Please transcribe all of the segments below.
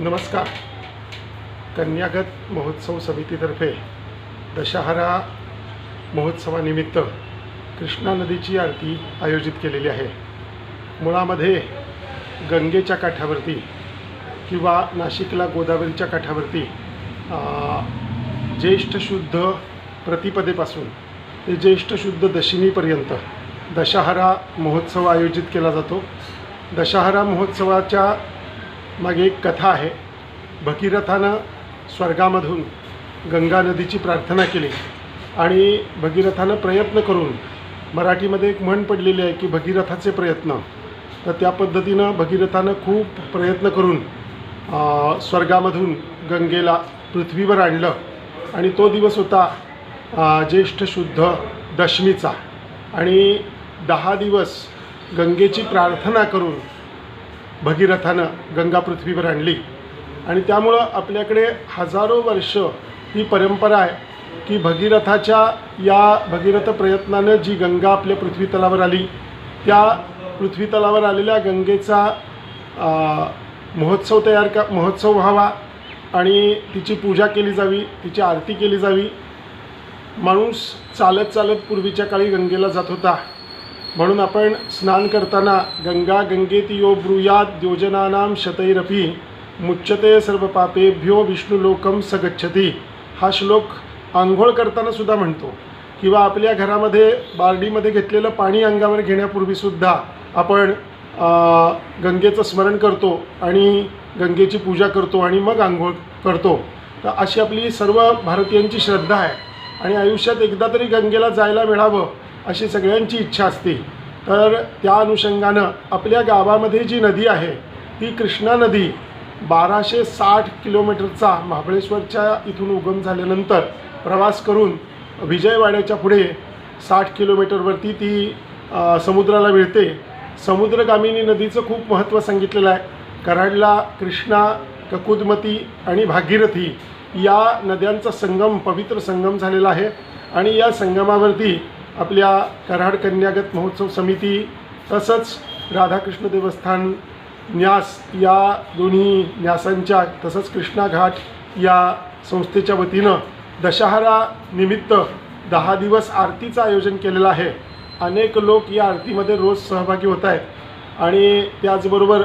नमस्कार. कन्यागत महोत्सव समितीतर्फे दशहरा महोत्सवानिमित्त कृष्णा नदीची आरती आयोजित केलेली आहे. मुळामध्ये गंगेच्या काठावरती किंवा नाशिकला गोदावरीच्या काठावरती ज्येष्ठ शुद्ध प्रतिपदेपासून ते ज्येष्ठ शुद्ध दशमीपर्यंत दशहरा महोत्सव आयोजित केला जातो. दशहरा महोत्सवाच्या मागे एक कथा आहे. भगीरथानं स्वर्गामधून गंगा नदीची प्रार्थना केली आणि भगीरथानं प्रयत्न करून मराठीमध्ये एक म्हण पडलेली आहे की भगीरथाचे प्रयत्न. तर त्या पद्धतीनं भगीरथानं खूप प्रयत्न करून स्वर्गामधून गंगेला पृथ्वीवर आणलं आणि तो दिवस होता ज्येष्ठ शुद्ध दशमीचा. आणि दहा दिवस गंगेची प्रार्थना करून भगीरथानं गंगा पृथ्वीवर आणली. आणि त्यामुळं आपल्याकडे हजारो वर्ष ही परंपरा आहे की भगीरथाच्या या भगीरथ प्रयत्नानं जी गंगा आपल्या पृथ्वी तलावर आली त्या पृथ्वी तलावर आलेल्या गंगेचा महोत्सव तयार का महोत्सव व्हावा आणि तिची पूजा केली जावी तिची आरती केली जावी. माणूस चालत चालत पूर्वीच्या काळी गंगेला जात होता. म्हणून आपण स्नान करताना गंगा गंगेती यो ब्रूयात योजनानाम शतैरपी मुच्चते सर्व पापेभ्यो विष्णुलोकम सगच्छती. हा श्लोक आंघोळ करताना सुद्धा म्हणतो. किंवा आपल्या घरामध्ये बारडीमध्ये घेतलेलं पाणी अंगावर घेण्यापूर्वीसुद्धा आपण गंगेचं स्मरण करतो आणि गंगेची पूजा करतो आणि मग आंघोळ करतो. तर अशी आपली सर्व भारतीयांची श्रद्धा आहे. आणि आयुष्यात एकदा तरी गंगेला जायला मिळावं अशी सगळ्यांची इच्छा असते. तर त्या अनुषंगानं आपल्या गावामध्ये जी नदी आहे ती कृष्णा नदी बाराशे साठ किलोमीटरचा महाबळेश्वरच्या इथून उगम झाल्यानंतर प्रवास करून विजयवाड्याच्या पुढे साठ किलोमीटरवरती ती समुद्राला मिळते. समुद्रगामिनी नदीचं खूप महत्त्व सांगितलेलं आहे. कराडला कृष्णा ककुदमती आणि भागीरथी या नद्यांचा संगम पवित्र संगम झालेला आहे. आणि या संगमावरती आपल्या कराड कन्यागत महोत्सव समिती तसंच राधाकृष्ण देवस्थान न्यास या दोन्ही न्यासांच्या तसंच कृष्णा घाट या संस्थेच्या वतीनं दशहरा निमित्त दहा दिवस आरतीचं आयोजन केलेलं आहे. अनेक लोक या आरतीमध्ये रोज सहभागी होत आहेत. आणि त्याचबरोबर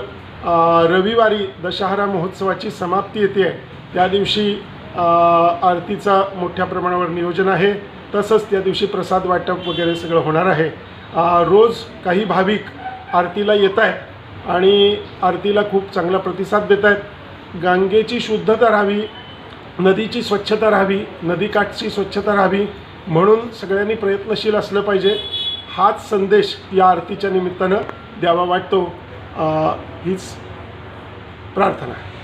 रविवारी दशहरा महोत्सवाची समाप्ती येते. त्या दिवशी आरतीचं आरतीचा मोठ्या प्रमाणावर नियोजन आहे. तसंच त्या दिवशी प्रसाद वाटप वगैरे सगळं होणार आहे. रोज काही भाविक आरतीला येत आहेत आणि आरतीला खूप चांगला प्रतिसाद देत आहेत. गंगेची शुद्धता राहावी नदीची स्वच्छता राहावी नदीकाठची स्वच्छता राहावी म्हणून सगळ्यांनी प्रयत्नशील असलं पाहिजे. हाच संदेश या आरतीच्या निमित्तानं द्यावा वाटतो. हीच प्रार्थना आहे.